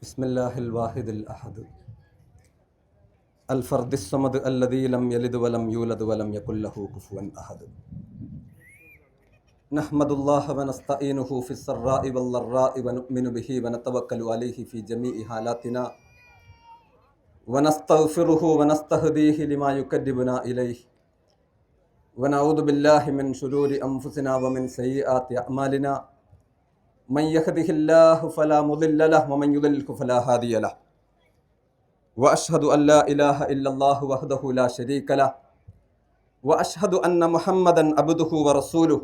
بسم الله الواحد الأحد. الفرد الصمد الذي لم يلد ولم يولد ولم يكن له كفوا أحد. نحمد الله ونستعينه في السراء والضراء ونؤمن به ونتوكل عليه في جميع حالاتنا. ونستغفره ونستهديه لما يكذبنا إليه. ونعوذ بالله من شرور أنفسنا ومن سيئات أعمالنا. من يهده الله فلا مضل له ومن يضلل فلا هادي له. وأشهد أن لا إله إلا الله وحده لا شريك له. وأشهد أن محمدا عبده ورسوله.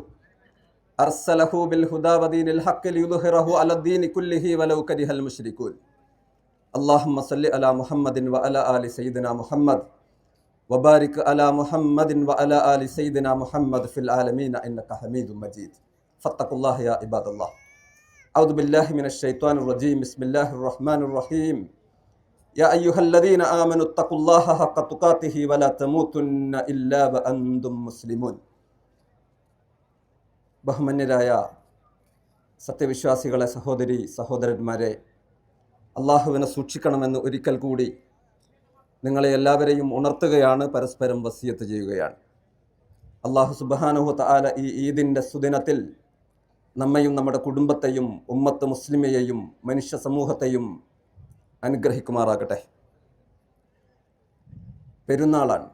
أرسله بالهدى ودين الحق ليظهره على الدين كله ولو كره المشركون. اللهم صل على محمد وعلى آل سيدنا محمد. وبارك على محمد وعلى آل سيدنا محمد في العالمين إنك حميد مجيد. فاتقوا الله يا عباد الله. أعوذ بالله من الشيطان الرجيم بسم الله الرحمن الرحيم يا أيها الذين آمنوا اتقوا الله حق تقاته ولا تموتن إلا وأنتم مسلمون ബഹുമന്യരായ സത്യവിശ്വാസികളെ സഹോദരി സഹോദരന്മാരെ അള്ളാഹുവിനെ സൂക്ഷിക്കണമെന്ന് ഒരിക്കൽ കൂടി നിങ്ങളെ എല്ലാവരെയും ഉണർത്തുകയാണ് പരസ്പരം വസിയത്ത് ചെയ്യുകയാണ് അള്ളാഹു സുബാനുഹു താല ഈ ഈദിൻ്റെ സുദിനത്തിൽ നമ്മയും നമ്മുടെ കുടുംബത്തെയും ഉമ്മത്ത് മുസ്ലിമയെയും മനുഷ്യ സമൂഹത്തെയും അനുഗ്രഹിക്കുമാറാകട്ടെ. പെരുന്നാളാണ്.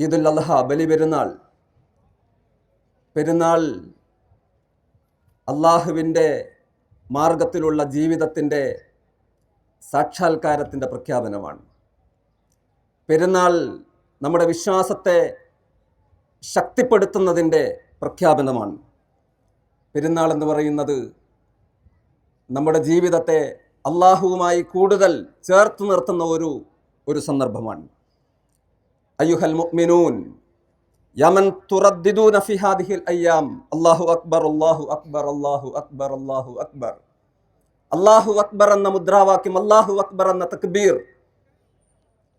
ഈദുൽ അദ്ഹ ബലി പെരുന്നാൾ പെരുന്നാൾ അള്ളാഹുവിന്റെ മാർഗത്തിലുള്ള ജീവിതത്തിന്റെ സാക്ഷാത്കാരത്തിന്റെ പ്രഖ്യാപനമാണ്. പെരുന്നാൾ നമ്മുടെ വിശ്വാസത്തെ ശക്തിപ്പെടുത്തുന്നതിന്റെ പ്രഖ്യാപനമാണ്. പെരുന്നാൾ എന്ന് പറയുന്നത് നമ്മുടെ ജീവിതത്തെ അള്ളാഹുവുമായി കൂടുതൽ ചേർത്ത് നിർത്തുന്ന ഒരു ഒരു സന്ദർഭമാണ്. അയ്യുഹൽ മുഅ്മിനൂൻ യമൻ തുറദ്ദിദൂന ഫി ഹാദിഹിൽ അയ്യാം അല്ലാഹു അക്ബർ അല്ലാഹു അക്ബർ അല്ലാഹു അക്ബർ അല്ലാഹു അക്ബർ. അല്ലാഹു അക്ബർ എന്ന മുദ്രാവാക്യം അല്ലാഹു അക്ബർ എന്ന തക്ബീർ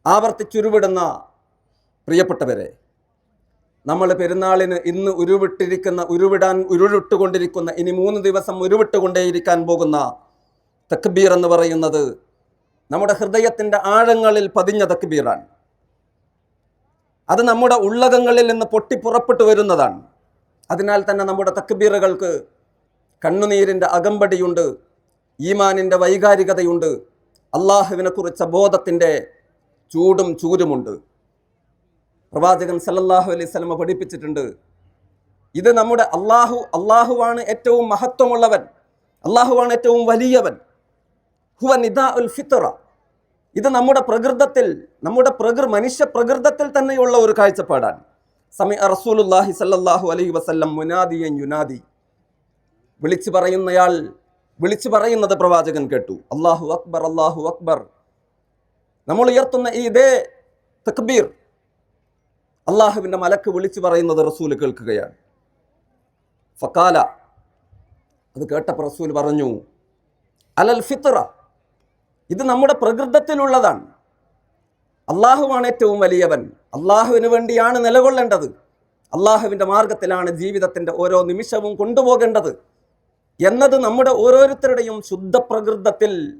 ആവർത്തിച്ചുരുവിടുന്ന പ്രിയപ്പെട്ടവരെ നമ്മൾ പെരുന്നാളിന് ഇന്ന് ഉരുവിട്ടിരിക്കുന്ന ഉരുവിടാൻ ഉരുവിട്ടുകൊണ്ടിരിക്കുന്ന ഇനി മൂന്ന് ദിവസം ഉരുവിട്ടുകൊണ്ടേയിരിക്കാൻ പോകുന്ന തക്ബീർ എന്ന് പറയുന്നത് നമ്മുടെ ഹൃദയത്തിന്റെ ആഴങ്ങളിൽ പതിഞ്ഞ തക്ബീറാണ്. അത് നമ്മുടെ ഉള്ളകങ്ങളിൽ നിന്ന് പൊട്ടിപ്പുറപ്പെട്ടു വരുന്നതാണ്. അതിനാൽ തന്നെ നമ്മുടെ തക്ബീറുകൾക്ക് കണ്ണുനീരിന്റെ അകമ്പടിയുണ്ട് ഈമാനിന്റെ വൈകാരികതയുണ്ട് അള്ളാഹുവിനെക്കുറിച്ച ബോധത്തിന്റെ ചൂടും ചൂരുമുണ്ട്. പ്രവാചകൻ സല്ലല്ലാഹു അലൈഹി സ്വലമ പഠിപ്പിച്ചിട്ടുണ്ട്. ഇത് നമ്മുടെ അള്ളാഹു അള്ളാഹുവാണ് ഏറ്റവും മഹത്വമുള്ളവൻ. അള്ളാഹുവാണ് ഏറ്റവും വലിയവൻ. ഹുവ നിദാ ഉൽ ഫിത്ര ഇത് നമ്മുടെ പ്രകൃതത്തിൽ നമ്മുടെ പ്രകൃ മനുഷ്യ പ്രകൃതത്തിൽ തന്നെയുള്ള ഒരു കാഴ്ചപ്പാടാണ്. സമി റസൂലുല്ലാഹി സല്ലല്ലാഹു അലൈഹി വസല്ലം മുനാദിയൻ യുനാദി. വിളിച്ചു പറയുന്നയാൾ വിളിച്ചു പറയുന്നത് പ്രവാചകൻ കേട്ടു. അള്ളാഹു അക്ബർ അള്ളാഹു അക്ബർ. നമ്മൾ ഉയർത്തുന്ന ഈ ഇതേ തക്ബീർ അള്ളാഹുവിന്റെ മലക്ക് വിളിച്ചു പറയുന്നത് റസൂൽ കേൾക്കുകയാണ്. ഫക്കാല അത് കേട്ടപ്പോൾ റസൂൽ പറഞ്ഞു അലൽ ഫിത്ര ഇത് നമ്മുടെ പ്രകൃതത്തിലുള്ളതാണ്. അള്ളാഹുവാണ് ഏറ്റവും വലിയവൻ. അള്ളാഹുവിന് വേണ്ടിയാണ് നിലകൊള്ളേണ്ടത്. അള്ളാഹുവിന്റെ മാർഗത്തിലാണ് ജീവിതത്തിന്റെ ഓരോ നിമിഷവും കൊണ്ടുപോകേണ്ടത്. എന്നത് നമ്മുടെ ഓരോരുത്തരുടെയും ശുദ്ധ പ്രകൃതത്തിൽ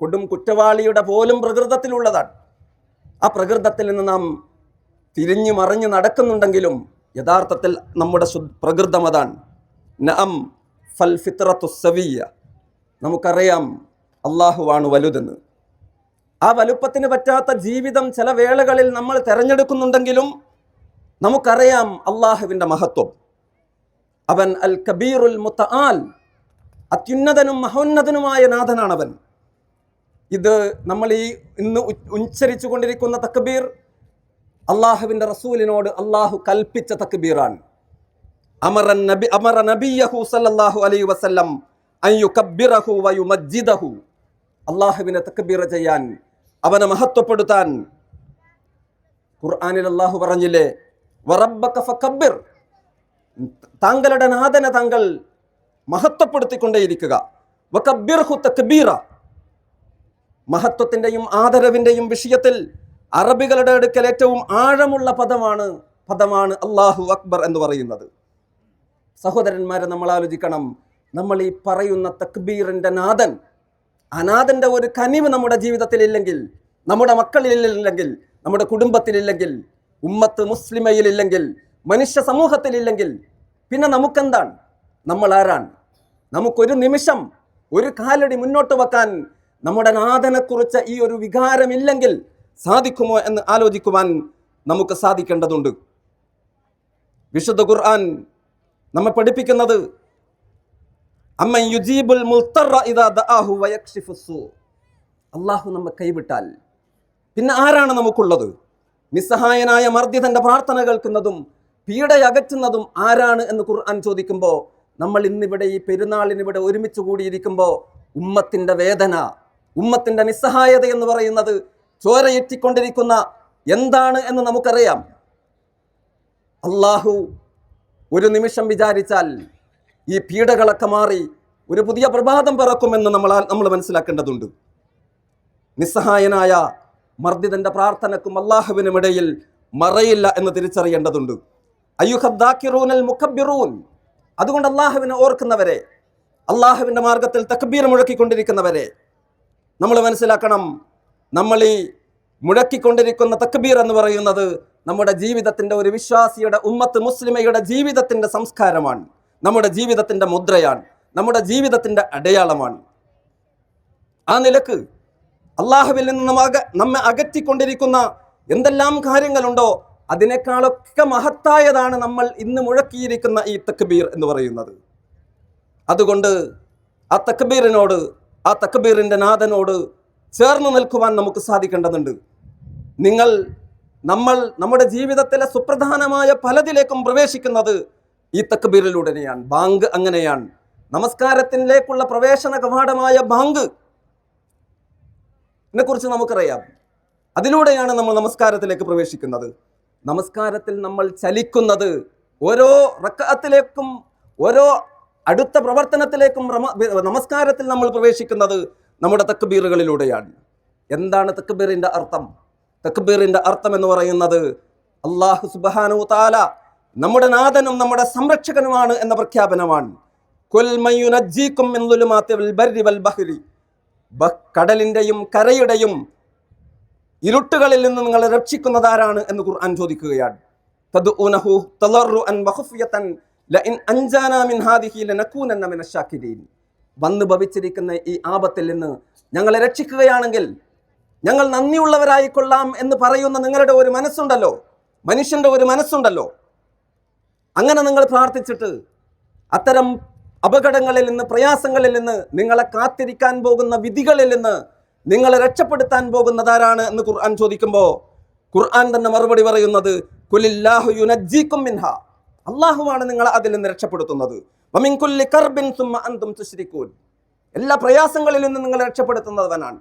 കൊടും കുറ്റവാളിയുടെ പോലും പ്രകൃതത്തിലുള്ളതാണ്. ആ പ്രകൃതത്തിൽ നിന്ന് നാം തിരിഞ്ഞു മറിഞ്ഞു നടക്കുന്നുണ്ടെങ്കിലും യഥാർത്ഥത്തിൽ നമ്മുടെ പ്രകൃതം അതാണ്. നഅം ഫൽ ഫിത്രത്തു സവിയ നമുക്കറിയാം അള്ളാഹുവാണ് വലുതെന്ന്. ആ വലുപ്പത്തിന് പറ്റാത്ത ജീവിതം ചില വേളകളിൽ നമ്മൾ തിരഞ്ഞെടുക്കുന്നുണ്ടെങ്കിലും നമുക്കറിയാം അള്ളാഹുവിന്റെ മഹത്വം. അവൻ അൽ കബീറുൽ മുത്തആൽ അത്യുന്നതനും മഹോന്നതനുമായ നാഥനാണവൻ. ഇത് നമ്മൾ ഈ ഇന്ന് ഉച്ചരിച്ചു കൊണ്ടിരിക്കുന്ന തക്കബീർ അള്ളാഹുവിന്റെ റസൂലിനോട് അള്ളാഹു കൽപ്പിച്ച തക്ബീറാണ്. അമറൻ നബി അമറ നബിയഹു സല്ലല്ലാഹു അലൈഹി വസല്ലം വയു മജിദഹു അള്ളാഹുവിനെ തക്ബീർ ചെയ്യാൻ അവനെ മഹത്വപ്പെടുത്താൻ ഖുർആാനിൽ അള്ളാഹു പറഞ്ഞില്ലേ വറബ്ബക ഫകബ്ബിർ. താങ്കളുടെ നാഥനെ താങ്കൾ മഹത്വപ്പെടുത്തിക്കൊണ്ടേയിരിക്കുക. വകബ്ബിർഹു തക്ബീറ. മഹത്വത്തിന്റെയും ആദരവിന്റെയും വിഷയത്തിൽ അറബികളുടെ അടുക്കൽ ഏറ്റവും ആഴമുള്ള പദമാണ് പദമാണ് അള്ളാഹു അക്ബർ എന്ന് പറയുന്നത്. സഹോദരന്മാരെ നമ്മൾ ആലോചിക്കണം. നമ്മൾ ഈ പറയുന്ന തക്ബീറിന്റെ നാഥൻ അനാഥന്റെ ഒരു കനിവ് നമ്മുടെ ജീവിതത്തിലില്ലെങ്കിൽ നമ്മുടെ മക്കളിലില്ലെങ്കിൽ നമ്മുടെ കുടുംബത്തിലില്ലെങ്കിൽ ഉമ്മത്ത് മുസ്ലിമയിലില്ലെങ്കിൽ മനുഷ്യ സമൂഹത്തിലില്ലെങ്കിൽ പിന്നെ നമുക്കെന്താണ്? നമ്മൾ ആരാണ്? നമുക്കൊരു നിമിഷം ഒരു കാലടി മുന്നോട്ട് വെക്കാൻ നമ്മുടെ നാഥനെക്കുറിച്ച് ഈ ഒരു വികാരമില്ലെങ്കിൽ സാധിക്കുമോ എന്ന് ആലോചിക്കുവാൻ നമുക്ക് സാധിക്കേണ്ടതുണ്ട്. വിശുദ്ധ ഖുർആൻ നമ്മെ പഠിപ്പിക്കുന്നത് അള്ളാഹു നമ്മെ കൈവിട്ടാൽ. പിന്നെ ആരാണ് നമുക്കുള്ളത്? നിസ്സഹായനായ മർദ്ദിതന്റെ പ്രാർത്ഥന കേൾക്കുന്നതും പീഡയകറ്റുന്നതും ആരാണ് എന്ന് ഖുർആൻ ചോദിക്കുമ്പോൾ നമ്മൾ ഇന്നിവിടെ ഈ പെരുന്നാളിനിവിടെ ഒരുമിച്ച് കൂടിയിരിക്കുമ്പോൾ ഉമ്മത്തിന്റെ വേദന ഉമ്മത്തിന്റെ നിസ്സഹായത എന്ന് പറയുന്നത് ചോരയെറ്റിക്കൊണ്ടിരിക്കുന്ന എന്താണ് എന്ന് നമുക്കറിയാം. അള്ളാഹു ഒരു നിമിഷം വിചാരിച്ചാൽ ഈ പീഡകളൊക്കെ മാറി ഒരു പുതിയ പ്രഭാതം പിറക്കുമെന്ന് നമ്മൾ നമ്മൾ മനസ്സിലാക്കേണ്ടതുണ്ട്. നിസ്സഹായനായ മർദ്ദിതന്റെ പ്രാർത്ഥനക്കും അള്ളാഹുവിനും ഇടയിൽ മറയില്ല എന്ന് തിരിച്ചറിയേണ്ടതുണ്ട്. അയ്യുഹദ്ദാക്കിറൂനൽ മുഖബിറൂൻ അതുകൊണ്ട് അള്ളാഹുവിനെ ഓർക്കുന്നവരെ അള്ളാഹുവിന്റെ മാർഗത്തിൽ തക്ബീർ മുഴക്കിക്കൊണ്ടിരിക്കുന്നവരെ നമ്മൾ മനസ്സിലാക്കണം നമ്മൾ ഈ മുഴക്കിക്കൊണ്ടിരിക്കുന്ന തക്ബീർ എന്ന് പറയുന്നത് നമ്മുടെ ജീവിതത്തിന്റെ ഒരു വിശ്വാസിയുടെ ഉമ്മത്ത് മുസ്ലിമയുടെ ജീവിതത്തിന്റെ സംസ്കാരമാണ്. നമ്മുടെ ജീവിതത്തിന്റെ മുദ്രയാണ്. നമ്മുടെ ജീവിതത്തിന്റെ അടയാളമാണ്. ആ നിലയ്ക്ക് അള്ളാഹുവിൽ നിന്ന് നമ്മ നമ്മെ അകറ്റിക്കൊണ്ടിരിക്കുന്ന എന്തെല്ലാം കാര്യങ്ങളുണ്ടോ അതിനേക്കാളൊക്കെ മഹത്തായതാണ് നമ്മൾ ഇന്ന് മുഴക്കിയിരിക്കുന്ന ഈ തക്ബീർ എന്ന് പറയുന്നത്. അതുകൊണ്ട് ആ തക്ബീറിനോട് ആ തക്ബീറിന്റെ നാഥനോട് ചേർന്ന് നിൽക്കുവാൻ നമുക്ക് സാധിക്കേണ്ടതുണ്ട്. നിങ്ങൾ നമ്മൾ നമ്മുടെ ജീവിതത്തിലെ സുപ്രധാനമായ പലതിലേക്കും പ്രവേശിക്കുന്നത് ഈ തക്ബീറിലൂടെയാണ്. ബാങ്ക് അങ്ങനെയാണ്. നമസ്കാരത്തിലേക്കുള്ള പ്രവേശന കവാടമായ ബാങ്ക്. കുറിച്ച് നമുക്കറിയാം. അതിലൂടെയാണ് നമ്മൾ നമസ്കാരത്തിലേക്ക് പ്രവേശിക്കുന്നത്. നമസ്കാരത്തിൽ നമ്മൾ ചലിക്കുന്നത് ഓരോ റക്കത്തിലേക്കും ഓരോ അടുത്ത പ്രവർത്തനത്തിലേക്കും നമസ്കാരത്തിൽ നമ്മൾ പ്രവേശിക്കുന്നത് നമ്മുടെ തക്ബീറുകളിലൂടെയാണ്. എന്താണ് തക്ബീറിന്റെ അർത്ഥം? തക്ബീറിന്റെ അർത്ഥം എന്ന് പറയുന്നത് അള്ളാഹു സുബാനു താല നമ്മുടെ നാഥനും നമ്മുടെ സംരക്ഷകനുമാണ് എന്ന പ്രഖ്യാപനമാണ്. കടലിന്റെയും കരയുടെയും ഇരുട്ടുകളിൽ നിന്ന് നിങ്ങളെ രക്ഷിക്കുന്നതാരാണ് എന്ന് ഖുർആൻ ചോദിക്കുകയാണ്. തദ്ഉനഹു തളർറുഅൻ വഖഫിയതൻ ലഇൻ അൻജാനാ മിൻ ഹാദിഹി വന്നു ഭവിച്ചിരിക്കുന്ന ഈ ആപത്തിൽ നിന്ന് ഞങ്ങളെ രക്ഷിക്കുകയാണെങ്കിൽ ഞങ്ങൾ നന്ദിയുള്ളവരായി കൊള്ളാം എന്ന് പറയുന്ന നിങ്ങളുടെ ഒരു മനസ്സുണ്ടല്ലോ. മനുഷ്യന്റെ ഒരു മനസ്സുണ്ടല്ലോ. അങ്ങനെ നിങ്ങൾ പ്രാർത്ഥിച്ചിട്ട് അത്തരം അപകടങ്ങളിൽ നിന്ന് പ്രയാസങ്ങളിൽ നിന്ന് നിങ്ങളെ കാത്തിരിക്കാൻ പോകുന്ന വിധികളിൽ നിന്ന് നിങ്ങളെ രക്ഷപ്പെടുത്താൻ പോകുന്നതാരാണ് എന്ന് ഖുർആൻ ചോദിക്കുമ്പോൾ ഖുർആൻ തന്നെ മറുപടി പറയുന്നത് കുലില്ലാഹു യുനജ്ജീക്കും മിൻഹ. അള്ളാഹുവാണ് നിങ്ങളെ അതിൽ നിന്ന് രക്ഷപ്പെടുത്തുന്നത്. എല്ലാ പ്രയാസങ്ങളിൽ നിന്നും നിങ്ങളെ രക്ഷപ്പെടുത്തുന്നവനാണ്.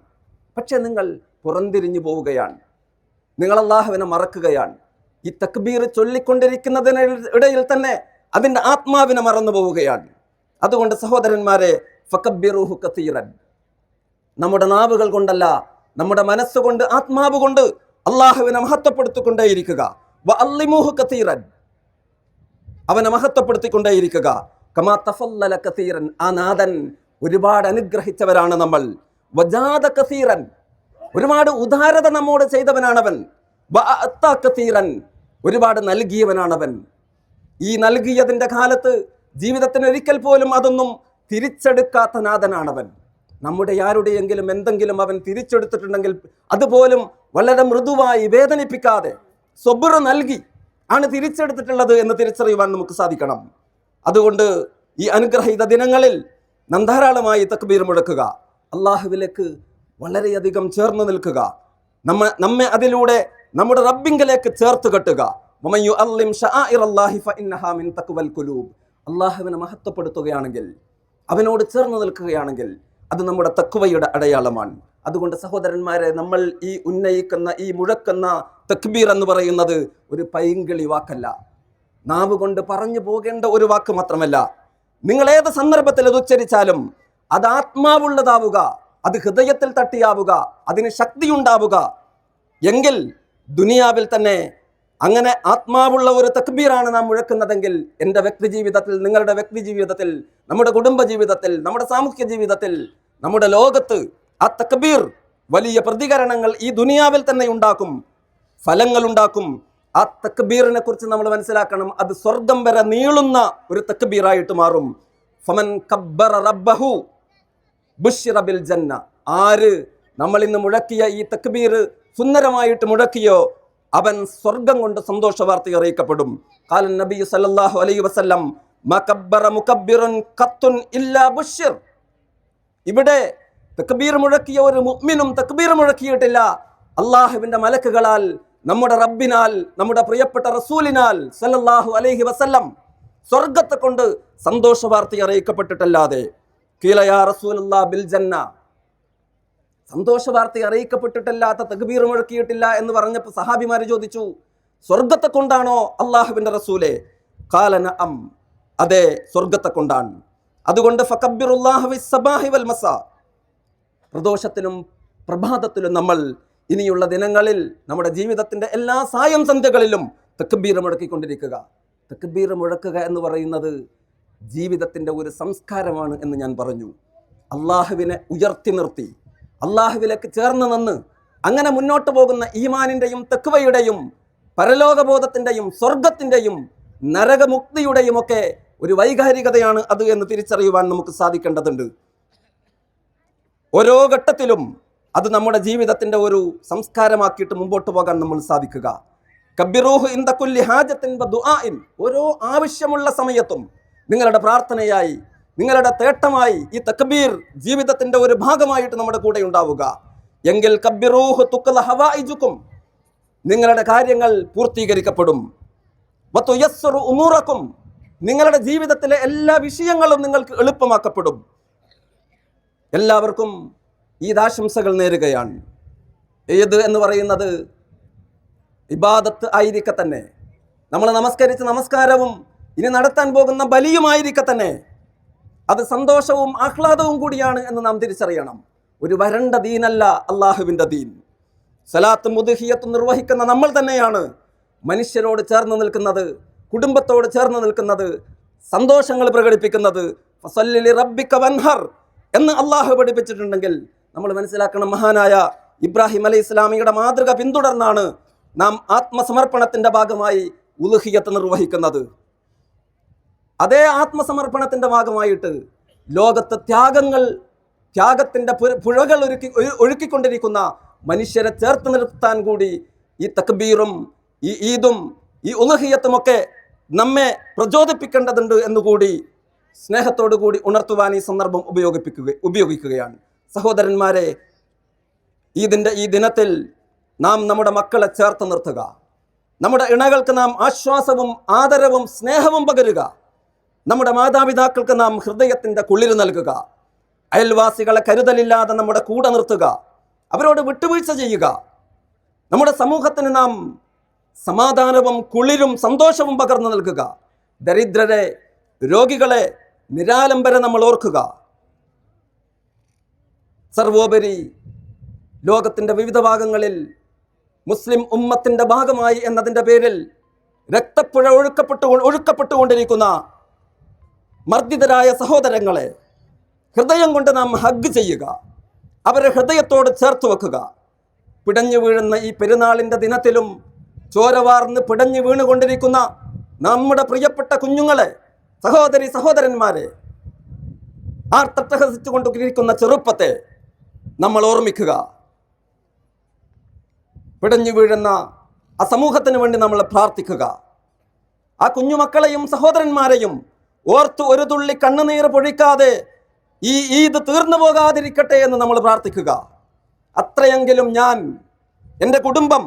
പക്ഷെ നിങ്ങൾ പുറന്തിരിഞ്ഞു പോവുകയാണ്. നിങ്ങൾ അള്ളാഹുവിനെ മറക്കുകയാണ്. ഈ തക്ബീർ ചൊല്ലിക്കൊണ്ടിരിക്കുന്നതിന് ഇടയിൽ തന്നെ അതിന്റെ ആത്മാവിനെ മറന്നു പോവുകയാണ്. അതുകൊണ്ട് സഹോദരന്മാരെ ഫക്കബിറുഹു കത്തീറൻ നമ്മുടെ നാവുകൾ കൊണ്ടല്ല നമ്മുടെ മനസ്സുകൊണ്ട് ആത്മാവ് കൊണ്ട് അള്ളാഹുവിനെ മഹത്വപ്പെടുത്തിക്കൊണ്ടേയിരിക്കുക. അവനെ മഹത്വപ്പെടുത്തിക്കൊണ്ടേയിരിക്കുക. കമാ തഫല്ലല കസീറൻ ആ നാഥൻ ഒരുപാട് അനുഗ്രഹിച്ചവരാണ് നമ്മൾ. വജാദ കസീറൻ ഒരുപാട് ഉദാരത നമ്മോട് ചെയ്തവനാണവൻ. കസീറൻ ഒരുപാട് നൽകിയവനാണവൻ. ഈ നൽകിയതിന്റെ കാലത്ത് ജീവിതത്തിന് ഒരിക്കൽ പോലും അതൊന്നും തിരിച്ചെടുക്കാത്ത നാഥനാണവൻ. നമ്മുടെ ആരുടെയെങ്കിലും എന്തെങ്കിലും അവൻ തിരിച്ചെടുത്തിട്ടുണ്ടെങ്കിൽ അതുപോലും വളരെ മൃദുവായി വേദനിപ്പിക്കാതെ സ്വബുറ നൽകി ആണ് തിരിച്ചെടുത്തിട്ടുള്ളത് എന്ന് തിരിച്ചറിയുവാൻ നമുക്ക് സാധിക്കണം. അതുകൊണ്ട് ഈ അനുഗ്രഹീത ദിനങ്ങളിൽ നാം ധാരാളമായി തക്ബീർ മുഴക്കുക അള്ളാഹുവിലേക്ക് വളരെയധികം ചേർന്ന് നിൽക്കുക. നമ്മ നമ്മെ അതിലൂടെ നമ്മുടെ റബ്ബിങ്കിലേക്ക് ചേർത്ത് കെട്ടുക. അള്ളാഹുവിനെ മഹത്വപ്പെടുത്തുകയാണെങ്കിൽ അവനോട് ചേർന്ന് നിൽക്കുകയാണെങ്കിൽ അത് നമ്മുടെ തക്വയുടെ അടയാളമാണ്. അതുകൊണ്ട് സഹോദരന്മാരെ നമ്മൾ ഈ ഉന്നയിക്കുന്ന ഈ മുഴക്കുന്ന തക്ബീർ എന്ന് പറയുന്നത് ഒരു പൈങ്കിളി വാക്കല്ല. നാവ് കൊണ്ട് പറഞ്ഞു പോകേണ്ട ഒരു വാക്ക് മാത്രമല്ല. നിങ്ങൾ ഏത് സന്ദർഭത്തിൽ അത് ഉച്ചരിച്ചാലും അത് ആത്മാവുള്ളതാവുക അത് ഹൃദയത്തിൽ തട്ടിയാവുക അതിന് ശക്തിയുണ്ടാവുക. എങ്കിൽ ദുനിയാവിൽ തന്നെ അങ്ങനെ ആത്മാവുള്ള ഒരു തക്ബീറാണ് നാം മുഴക്കുന്നതെങ്കിൽ എന്റെ വ്യക്തി ജീവിതത്തിൽ നിങ്ങളുടെ വ്യക്തി ജീവിതത്തിൽ നമ്മുടെ കുടുംബ ജീവിതത്തിൽ നമ്മുടെ സാമൂഹ്യ ജീവിതത്തിൽ നമ്മുടെ ലോകത്ത് ആ തക്ബീർ വലിയ പ്രതികരണങ്ങൾ ഈ ദുനിയാവിൽ തന്നെ ഉണ്ടാക്കും ഫലങ്ങൾ ഉണ്ടാക്കും ആ തക്ബീറിനെ കുറിച്ച് നമ്മൾ മനസ്സിലാക്കണം. അത് സ്വർഗം വരെ നീളുന്ന ഒരു തക്ബീറായിട്ട് മാറും. ഫമൻ കബ്ബറ റബ്ബഹു ജന്ന. ആര് നമ്മൾ ഇന്ന് മുഴക്കിയ ഈ തക്ബീർ സുന്ദരമായിട്ട് മുഴക്കിയോ അവൻ സ്വർഗം കൊണ്ട് സന്തോഷ വാർത്ത അറിയിക്കപ്പെടും. കാലൻ നബി സല്ലാഹു അലൈ വസ്ലം ഇവിടെ തക്ബീർ മുഴക്കിയ ഒരു മുഅ്മിനും തക്ബീർ മുഴക്കിയിട്ടില്ല. അള്ളാഹുവിന്റെ മലക്കുകളാൽ നമ്മുടെ റബ്ബിനാൽ നമ്മുടെ പ്രിയപ്പെട്ട റസൂലിനാൽ സല്ലല്ലാഹു അലൈഹി വസല്ലം സ്വർഗത്തെ കൊണ്ട് സന്തോഷ വാർത്ത അറിയിക്കപ്പെട്ടിട്ടല്ലാതെ കീലയാ റസൂലല്ലാ ബിൽ ജന്ന സന്തോഷ വാർത്ത അറിയിക്കപ്പെട്ടിട്ടല്ലാത്ത തകബീർ മുഴക്കിയിട്ടില്ല എന്ന് പറഞ്ഞപ്പോൾ സഹാബിമാര് ചോദിച്ചു സ്വർഗത്തെ കൊണ്ടാണോ അള്ളാഹുവിന്റെ റസൂലെ? കാലന അം അതെ സ്വർഗത്തെ കൊണ്ടാണ്. അതുകൊണ്ട് ഫക്കബ്ബിറുല്ലാഹു സബാഹി വൽ മസ പ്രദോഷത്തിലും പ്രഭാതത്തിലും നമ്മൾ ഇനിയുള്ള ദിനങ്ങളിൽ നമ്മുടെ ജീവിതത്തിന്റെ എല്ലാ സായം സന്ധ്യകളിലും തെക്കുബീർ മുഴക്കിക്കൊണ്ടിരിക്കുക. തെക്കുബീർ മുഴക്കുക എന്ന് പറയുന്നത് ജീവിതത്തിന്റെ ഒരു സംസ്കാരമാണ് എന്ന് ഞാൻ പറഞ്ഞു. അള്ളാഹുവിനെ ഉയർത്തി നിർത്തി. അള്ളാഹുവിലേക്ക് ചേർന്ന് നിന്ന് അങ്ങനെ മുന്നോട്ട് പോകുന്ന ഈമാനിന്റെയും തെക്കുവയുടെയും പരലോകബോധത്തിന്റെയും സ്വർഗത്തിന്റെയും നരകമുക്തിയുടെയും ഒക്കെ ഒരു വൈകാരികതയാണ് അത് എന്ന് തിരിച്ചറിയുവാൻ നമുക്ക് സാധിക്കേണ്ടതുണ്ട്. ഓരോ ഘട്ടത്തിലും അത് നമ്മുടെ ജീവിതത്തിന്റെ ഒരു സംസ്കാരമാക്കിയിട്ട് മുമ്പോട്ട് പോകാൻ നമ്മൾ സാധിക്കുക. കബിറൂഹ് ഇന്തക്കുല്ലി കുല്ലി ഹാജത്തിൻ ദുആഇൻ. ഓരോ ആവശ്യമുള്ള സമയത്തും നിങ്ങളുടെ പ്രാർത്ഥനയായി നിങ്ങളുടെ തേട്ടമായി ഈ തക്ബീർ ജീവിതത്തിന്റെ ഒരു ഭാഗമായിട്ട് നമ്മുടെ കൂടെ ഉണ്ടാവുക. എങ്കിൽ കബിറൂഹ് തുക്കല ഹവായിജുക്കും നിങ്ങളുടെ കാര്യങ്ങൾ പൂർത്തീകരിക്കപ്പെടും. വത്തുയസ്സറു ഉമൂറക്കും നിങ്ങളുടെ ജീവിതത്തിലെ എല്ലാ വിഷയങ്ങളും നിങ്ങൾക്ക് എളുപ്പമാക്കപ്പെടും. എല്ലാവർക്കും ഈദാശംസകൾ നേരുകയാണ്. ഏത് എന്ന് പറയുന്നത് ഇബാദത്ത് ആയിരിക്കെ തന്നെ. നമ്മൾ നമസ്കരിച്ച നമസ്കാരവും ഇനി നടത്താൻ പോകുന്ന ബലിയുമായിരിക്കെ തന്നെ. അത് സന്തോഷവും ആഹ്ലാദവും കൂടിയാണ് എന്ന് നാം തിരിച്ചറിയണം. ഒരു വരണ്ട ദീനല്ല അള്ളാഹുവിന്റെ ദീൻ. സലാത്ത് മുതുഹിയത്ത് നിർവഹിക്കുന്ന നമ്മൾ തന്നെയാണ് മനുഷ്യരോട് ചേർന്ന് നിൽക്കുന്നത് കുടുംബത്തോട് ചേർന്ന് നിൽക്കുന്നത് സന്തോഷങ്ങൾ പ്രകടിപ്പിക്കുന്നത്. ഫസല്ലി വൻഹർ എന്ന് അള്ളാഹു പഠിപ്പിച്ചിട്ടുണ്ടെങ്കിൽ നമ്മൾ മനസ്സിലാക്കണം മഹാനായ ഇബ്രാഹിം അലൈഹി ഇസ്ലാമിയുടെ മാതൃക പിന്തുടർന്നാണ് നാം ആത്മസമർപ്പണത്തിന്റെ ഭാഗമായി ഉലുഹിയത്ത് നിർവഹിക്കുന്നത്. അതേ ആത്മസമർപ്പണത്തിന്റെ ഭാഗമായിട്ട് ലോകത്തെ ത്യാഗങ്ങൾ ത്യാഗത്തിന്റെ പുഴകൾ ഒരുക്കി ഒഴു- ഒഴുക്കിക്കൊണ്ടിരിക്കുന്ന മനുഷ്യരെ ചേർത്ത് നിർത്താൻ കൂടി ഈ തക്ബീറും ഈ ഈദും ഈ ഉലഹിയത്തുമൊക്കെ നമ്മെ പ്രചോദിപ്പിക്കേണ്ടതുണ്ട് എന്നുകൂടി സ്നേഹത്തോടു കൂടി ഉണർത്തുവാൻ ഈ സന്ദർഭം ഉപയോഗിപ്പിക്കുക ഉപയോഗിക്കുകയാണ്. സഹോദരന്മാരെ ഈദിന്റെ ഈ ദിനത്തിൽ നാം നമ്മുടെ മക്കളെ ചേർത്ത് നിർത്തുക. നമ്മുടെ ഇണകൾക്ക് നാം ആശ്വാസവും ആദരവും സ്നേഹവും പകരുക. നമ്മുടെ മാതാപിതാക്കൾക്ക് നാം ഹൃദയത്തിന്റെ കുളിര് നൽകുക. അയൽവാസികളെ കരുതലില്ലാതെ നമ്മുടെ കൂടെ നിർത്തുക. അവരോട് വിട്ടുവീഴ്ച ചെയ്യുക. നമ്മുടെ സമൂഹത്തിന് നാം സമാധാനവും കുളിരും സന്തോഷവും പകർന്നു നൽകുക. ദരിദ്രരെ രോഗികളെ നിരാലംബരെ നമ്മൾ ഓർക്കുക. സർവോപരി ലോകത്തിന്റെ വിവിധ ഭാഗങ്ങളിൽ മുസ്ലിം ഉമ്മത്തിന്റെ ഭാഗമായി എന്നതിന്റെ പേരിൽ രക്തപ്പുഴ ഒഴുക്കപ്പെട്ടു ഒഴുക്കപ്പെട്ടുകൊണ്ടിരിക്കുന്ന മർദ്ദിതരായ സഹോദരങ്ങളെ ഹൃദയം കൊണ്ട് നാം ഹഗ് ചെയ്യുക. അവരെ ഹൃദയത്തോട് ചേർത്ത് വെക്കുക. പിടഞ്ഞു വീഴുന്ന ഈ പെരുന്നാളിന്റെ ദിനത്തിലും ചോരവാർന്ന് പിടഞ്ഞു വീണുകൊണ്ടിരിക്കുന്ന നമ്മുടെ പ്രിയപ്പെട്ട കുഞ്ഞുങ്ങളെ സഹോദരി സഹോദരന്മാരെ ആർത്തട്ടഹസിച്ചു കൊണ്ടിരിക്കുന്ന ചെറുപ്പത്തെ നമ്മൾ ഓർമ്മിക്കുക. പിടഞ്ഞു വീഴുന്ന ആ സമൂഹത്തിന് വേണ്ടി നമ്മൾ പ്രാർത്ഥിക്കുക. ആ കുഞ്ഞുമക്കളെയും സഹോദരന്മാരെയും ഓർത്ത് ഒരു തുള്ളി കണ്ണുനീർ പൊഴിക്കാതെ ഈ ഈദ് തീർന്നു പോകാതിരിക്കട്ടെ എന്ന് നമ്മൾ പ്രാർത്ഥിക്കുക. അത്രയെങ്കിലും ഞാൻ എന്റെ കുടുംബം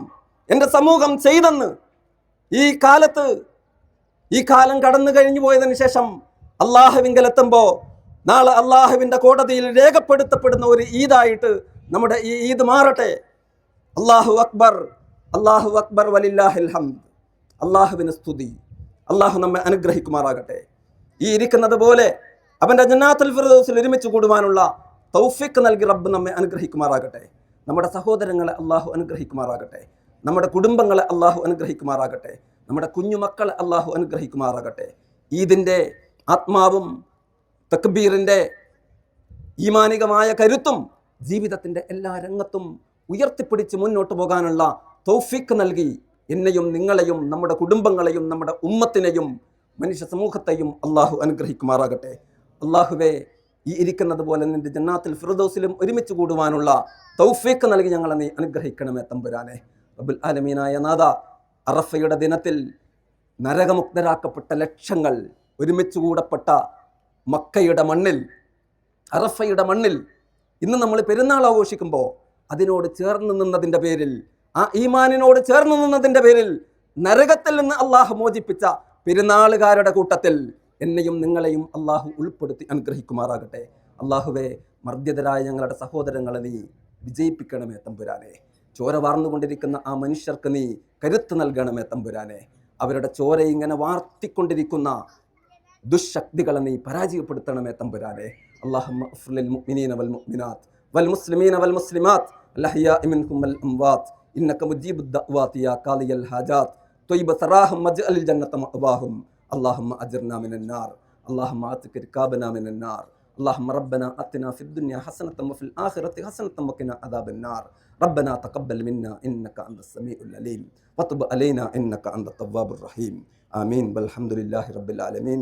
എന്റെ സമൂഹം ചെയ്തെന്ന് ഈ കാലത്ത് ഈ കാലം കടന്നു കഴിഞ്ഞു പോയതിനു ശേഷം അള്ളാഹുവിങ്കലെത്തുമ്പോൾ നാളെ അള്ളാഹുവിന്റെ കോടതിയിൽ രേഖപ്പെടുത്തപ്പെടുന്ന ഒരു ഈദായിട്ട് നമ്മുടെ ഈ ഈദ് മാറട്ടെ. അള്ളാഹു അക്ബർ അള്ളാഹു അക്ബർ വലില്ലാഹിൽ ഹംദ്. അള്ളാഹുവിന് സ്തുതി. അള്ളാഹു നമ്മെ അനുഗ്രഹിക്കുമാറാകട്ടെ. ഈ ഇരിക്കുന്നത് പോലെ അവന്റെ ജന്നാത്തുൽ ഫിർദൗസിൽ ഒരുമിച്ച് കൂടുവാനുള്ള തൗഫിക്ക് നൽകി റബ്ബ് നമ്മെ അനുഗ്രഹിക്കുമാറാകട്ടെ. നമ്മുടെ സഹോദരങ്ങളെ അള്ളാഹു അനുഗ്രഹിക്കുമാറാകട്ടെ. നമ്മുടെ കുടുംബങ്ങളെ അള്ളാഹു അനുഗ്രഹിക്കുമാറാകട്ടെ. നമ്മുടെ കുഞ്ഞുമക്കളെ അള്ളാഹു അനുഗ്രഹിക്കുമാറാകട്ടെ. ഈദിന്റെ ആത്മാവും തക്ബീറിന്റെ ഈമാനികമായ കരുത്തും ജീവിതത്തിന്റെ എല്ലാ രംഗത്തും ഉയർത്തിപ്പിടിച്ച് മുന്നോട്ട് പോകാനുള്ള തൗഫീക്ക് നൽകി. എന്നെയും നിങ്ങളെയും നമ്മുടെ കുടുംബങ്ങളെയും നമ്മുടെ ഉമ്മത്തിനെയും മനുഷ്യ സമൂഹത്തെയും അള്ളാഹു അനുഗ്രഹിക്കുമാറാകട്ടെ. അള്ളാഹുവെ ഈ ഇരിക്കുന്നത് പോലെ നിന്റെ ജന്നാത്തിൽ ഫിറദോസിലും ഒരുമിച്ച് കൂടുവാനുള്ള തൗഫീക്ക് നൽകി ഞങ്ങളെ നീ അനുഗ്രഹിക്കണമേ തമ്പുരാനെ. അബുൽ ആലമീനായ നാഥ അറഫയുടെ ദിനത്തിൽ നരകമുക്തരാക്കപ്പെട്ട ലക്ഷങ്ങൾ ഒരുമിച്ച് കൂടപ്പെട്ട മക്കയുടെ മണ്ണിൽ അറഫയുടെ മണ്ണിൽ ഇന്ന് നമ്മൾ പെരുന്നാൾ ആഘോഷിക്കുമ്പോൾ അതിനോട് ചേർന്ന് നിന്നതിന്റെ പേരിൽ ആ ഈമാനിനോട് ചേർന്ന് നിന്നതിന്റെ പേരിൽ നരകത്തിൽ നിന്ന് അള്ളാഹു മോചിപ്പിച്ച പെരുന്നാളുകാരുടെ കൂട്ടത്തിൽ എന്നെയും നിങ്ങളെയും അള്ളാഹു ഉൾപ്പെടുത്തി അനുഗ്രഹിക്കുമാറാകട്ടെ. അള്ളാഹുവെ മർദ്ദിതരായ ഞങ്ങളുടെ സഹോദരങ്ങളെ നീ വിജയിപ്പിക്കണമേ തമ്പുരാനെ. ചോര വാർന്നുകൊണ്ടിരിക്കുന്ന ആ മനുഷ്യർക്ക് നീ കരുത്ത് നൽകണമേ തമ്പുരാനെ. അവരുടെ ചോര ഇങ്ങനെ വാർത്തിക്കൊണ്ടിരിക്കുന്ന ദുശക്തികളെ നീ പരാജയപ്പെടുത്തണമേ തമ്പുരാനെ اللهم اغفر للمؤمنين والمؤمنات والمسلمين والمسلمات الأحياء منهم والأموات إنك مجيب الدعوات يا قاضي الحاجات طيب ثراهم واجعل الجنة مأواهم اللهم أجرنا من النار اللهم أعتق ركابنا من النار اللهم ربنا أتنا في الدنيا حسنة وفي الآخرة حسنة وقنا عذاب النار ربنا تقبل منا إنك أنت السميع العليم وتب علينا إنك أنت التواب الرحيم آمين والحمد لله رب العالمين